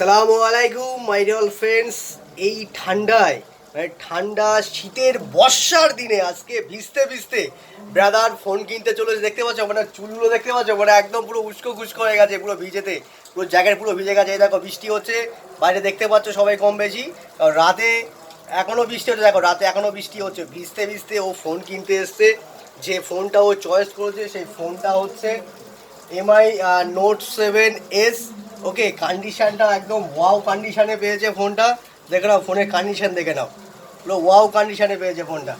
সালামু আলাইকুম my dear friends এই ঠান্ডায় মানে ঠান্ডা শীতের বর্ষার দিনে আজকে ভিজতে ভিজতে ব্রাদার ফোন কিনতে চলেছে দেখতে পাচ্ছ মানে চুলগুলো দেখতে পাচ্ছ মানে একদম পুরো উস্কো খুস্কো হয়ে গেছে, পুরো ভিজেতে, পুরো জ্যাকেট পুরো ভিজে গেছে। দেখো, বৃষ্টি হচ্ছে, বাইরে দেখতে পাচ্ছ সবাই কম বেশি। রাতে এখনও বৃষ্টি হচ্ছে, দেখো, রাতে এখনও বৃষ্টি হচ্ছে। ভিজতে ভিজতে ও ফোন কিনতে এসছে, যে ফোনটা ও চয়েস করেছে, সেই ফোনটা হচ্ছে MI note seven S okay কন্ডিশনটা একদম ওয়াও কন্ডিশানে পেয়েছে ফোনটা। দেখে নাও, ফোনের কন্ডিশন দেখে নাও। পুরো ওয়াও কন্ডিশানে পেয়েছে ফোনটা।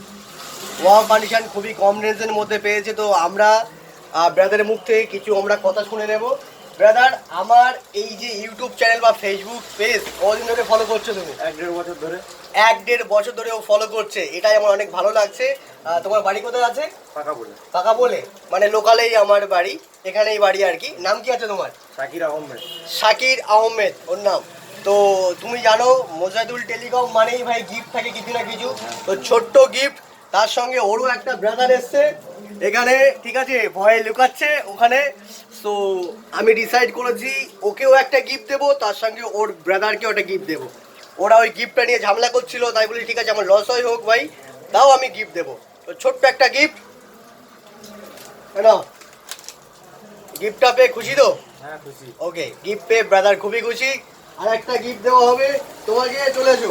ওয়াও কন্ডিশান খুবই কম রেঞ্জের মধ্যে পেয়েছে, তো আমরা ব্রাদারের মুখ থেকে কিছু আমরা কথা শুনে নেব। ব্রাদার আমার এই যে ইউটিউব চ্যানেল বা ফেসবুক পেজ কদিন ধরে ফলো করছ তুমি? এক দেড় বছর ধরে। এক দেড় বছর ধরে ও ফলো করছে। এটাই আমার অনেক ভালো লাগছে। তোমার বাড়ি কোথায় আছে? ফাঁকা বলে। পাকা বলে? মানে লোকালেই আমার বাড়ি। এখানেই বাড়ি আর কি। নাম কি আছে তোমার? শাকির আহমেদ। শাকির আহমেদ ওর নাম। তো তুমি জানো মোজাদুল টেলিকম মানেই ভাই গিফট থাকে কিছু না কিছু। তো ছোট্ট গিফট তার সঙ্গে ওরও একটা ব্রাদার এসছে। এখানে ঠিক আছে ভয়ে লুকাচ্ছে ওখানে। তো আমি ডিসাইড করেছি ওকেও একটা গিফট দেবো তার সঙ্গে ওর ব্রাদারকেও একটা গিফট দেবো। ওরা ওই গিফটটা নিয়ে ঝামেলা করছিল তাই বলি ঠিক আছে আমার লস হয় হোক ভাই তাও আমি গিফট দেবো। তো ছোট্ট একটা গিফট না গিফটটা পেয়ে খুশি তো? হ্যাঁ খুশি। ওকে গিফট পেয়ে ব্রাদার খুবই খুশি। আর একটা গিফট দেওয়া হবে তোমাকে চলে এসো।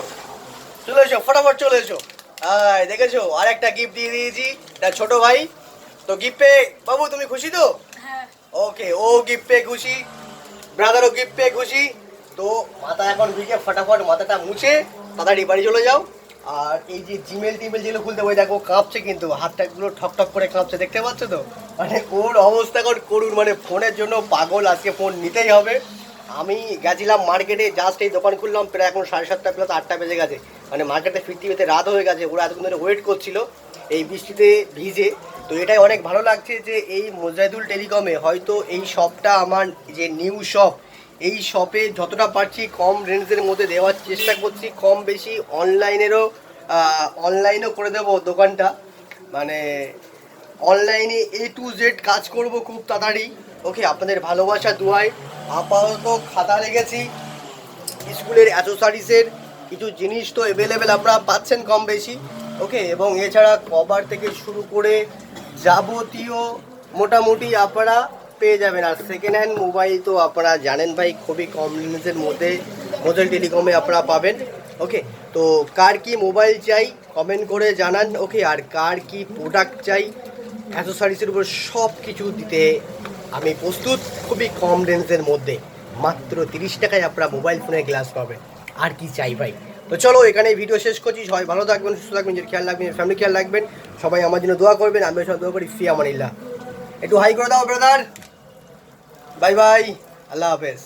চলে এসো ফটাফট চলে এসো। হ্যাঁ দেখেছ? আর একটা গিফট দিয়ে দিয়েছি। তার ছোট ভাই। তো গিফট বাবু তুমি খুশি তো? হ্যাঁ। ওকে ও গিফট পেয়ে খুশি। ব্রাদারও গিফট পেয়ে খুশি। তো মাথা এখন ভিজে ফটাফট মাথাটা মুছে তাড়াতাড়ি বাড়ি চলে যাও। আর এই যে জিমেল টিমেল যেগুলো খুলতে বই দেখো কাঁপছে কিন্তু। হাতটা গুলো ঠক ঠক করে কাঁপছে দেখতে পাচ্ছ তো? মানে ওর অবস্থা এখন করুন মানে ফোনের জন্য পাগল আজকে ফোন নিতেই হবে। আমি গেছিলাম মার্কেটে জাস্ট এই দোকান খুললাম প্রায় এখন সাড়ে সাতটা প্লাস আটটা বেজে গেছে। মানে মার্কেটে ফিরতে ফিরতে রাত হয়ে গেছে, ওরা এতক্ষণ ধরে ওয়েট করছিল, এই বৃষ্টিতে ভিজে। তো এটাই অনেক ভালো লাগছে যে এই মোজাহিদুল টেলিকমে হয়তো এই শপটা আমার যে নিউ শপ এই শপে যতটা পারছি কম রেঞ্জের মধ্যে দেওয়ার চেষ্টা করছি, কম বেশি অনলাইনেরও অনলাইনও করে দেবো দোকানটা। মানে অনলাইনে এ টু জেড কাজ করব খুব তাড়াতাড়ি। ওকে আপনাদের ভালোবাসা, দুয়ায় আপাতত খাতা রেখেছি। স্কুলের অ্যাসোসারিজের কিছু জিনিস তো অ্যাভেলেবেল আপনারা পাচ্ছেন কম বেশি ওকে, এবং এছাড়া কভার থেকে শুরু করে যাবতীয় মোটামুটি আপনারা পেয়ে যাবেন। আর সেকেন্ড হ্যান্ড মোবাইল তো আপনারা জানেন ভাই, খুবই কম রেঞ্জের মধ্যে মোবাইল টেলিকমে আপনারা পাবেন। ওকে, তো কার কি মোবাইল চাই কমেন্ট করে জানান। ওকে, আর কার কি প্রোডাক্ট চাই অ্যাসোসারিজের উপর সব কিছু দিতে আমি প্রস্তুত। খুবই কম রেঞ্জের মধ্যে। মাত্র তিরিশ টাকায় আপনারা মোবাইল ফোনের গ্লাস পাবেন। আর কি চাই ভাই? তো চলো এখানে ভিডিও শেষ করছি। সবাই ভালো থাকবেন, সুস্থ থাকবেন, নিজের খেয়াল রাখবেন ফ্যামিলি খেয়াল রাখবেন। সবাই আমার জন্য দোয়া করবেন আমি সব দোয়া করি। ফি আমার একটু হাই করে দাও ব্রাদার বাই বাই আল্লাহ হাফেজ।